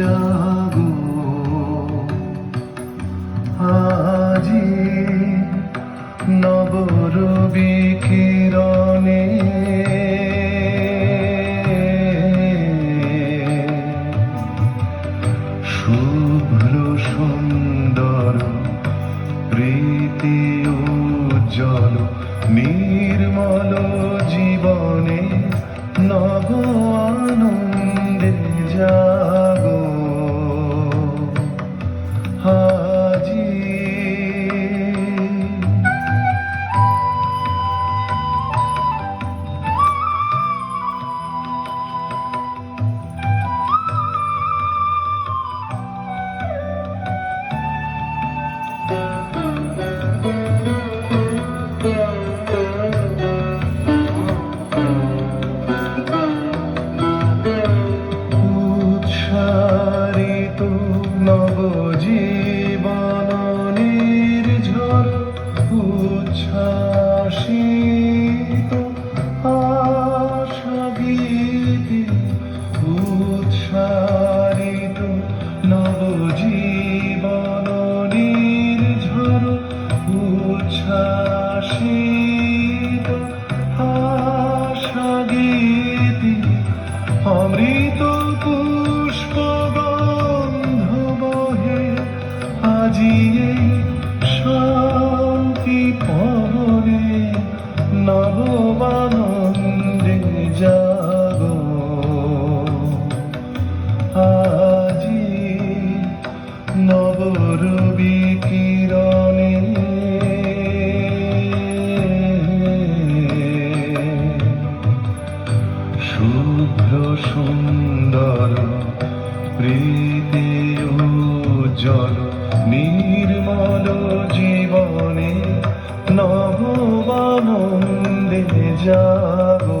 যাব আজি নবরবি কিরণে শুভ্র সুন্দর প্রীতি উজ্জ্বল নির্মল জীবন উচ্ছ্বাসিত আশাগীতি উৎসারিত নবজীবন নির্ঝর উচ্ছ্বাসিত আশাগীতি অমৃত পুষ্প গন্ধ বহে আজিয়ে নবরবি কিরণে। শুভ্র সুন্দর নির্মল জীবনে নবানন্দে জাগো।